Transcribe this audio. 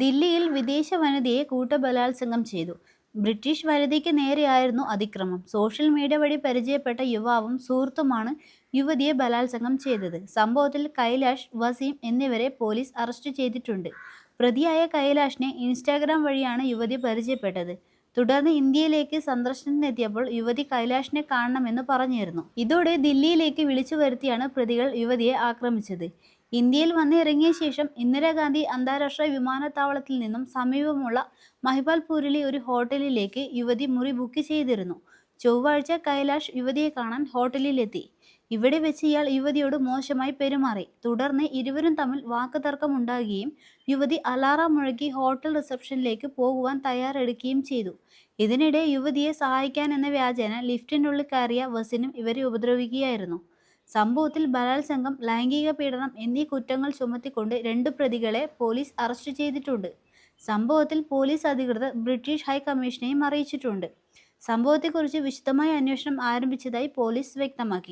ദില്ലിയിൽ വിദേശ വനിതയെ കൂട്ടബലാത്സംഗം ചെയ്തു. ബ്രിട്ടീഷ് വനിതയ്ക്ക് നേരെയായിരുന്നു അതിക്രമം. സോഷ്യൽ മീഡിയ വഴി പരിചയപ്പെട്ട യുവാവും സുഹൃത്തുമാണ് യുവതിയെ ബലാത്സംഗം ചെയ്തത്. സംഭവത്തിൽ കൈലാഷ് വസീം എന്നിവരെ പോലീസ് അറസ്റ്റ് ചെയ്തിട്ടുണ്ട്. പ്രതിയായ കൈലാഷിനെ ഇൻസ്റ്റാഗ്രാം വഴിയാണ് യുവതി പരിചയപ്പെട്ടത്. തുടർന്ന് ഇന്ത്യയിലേക്ക് സന്ദർശനത്തിനെത്തിയപ്പോൾ യുവതി കൈലാഷിനെ കാണണമെന്ന് പറഞ്ഞിരുന്നു. ഇതോടെ ദില്ലിയിലേക്ക് വിളിച്ചു വരുത്തിയാണ് പ്രതികൾ യുവതിയെ ആക്രമിച്ചത്. ഇന്ത്യയിൽ വന്നിറങ്ങിയ ശേഷം ഇന്ദിരാഗാന്ധി അന്താരാഷ്ട്ര വിമാനത്താവളത്തിൽ നിന്നും സമീപമുള്ള മഹിപാൽപൂരിലെ ഒരു ഹോട്ടലിലേക്ക് യുവതി മുറി ബുക്ക് ചെയ്തിരുന്നു. ചൊവ്വാഴ്ച കൈലാഷ് യുവതിയെ കാണാൻ ഹോട്ടലിലെത്തി. ഇവിടെ വെച്ച് ഇയാൾ യുവതിയോട് മോശമായി പെരുമാറി. തുടർന്ന് ഇരുവരും തമ്മിൽ വാക്കുതർക്കമുണ്ടാകുകയും യുവതി അലാറം മുഴക്കി ഹോട്ടൽ റിസപ്ഷനിലേക്ക് പോകുവാൻ തയ്യാറെടുക്കുകയും ചെയ്തു. ഇതിനിടെ യുവതിയെ സഹായിക്കാൻ എന്ന വ്യാജേന ലിഫ്റ്റിനുള്ളിൽ കയറിയ വസിനും ഇവരെ ഉപദ്രവിക്കുകയായിരുന്നു. സംഭവത്തിൽ ബലാത്സംഗം ലൈംഗിക പീഡനം എന്നീ കുറ്റങ്ങൾ ചുമത്തിക്കൊണ്ട് രണ്ട് പ്രതികളെ പോലീസ് അറസ്റ്റ് ചെയ്തിട്ടുണ്ട്. സംഭവത്തിൽ പോലീസ് അധികൃതർ ബ്രിട്ടീഷ് ഹൈക്കമ്മീഷനെയും അറിയിച്ചിട്ടുണ്ട്. സംഭവത്തെക്കുറിച്ച് വിശദമായ അന്വേഷണം ആരംഭിച്ചതായി പോലീസ് വ്യക്തമാക്കി.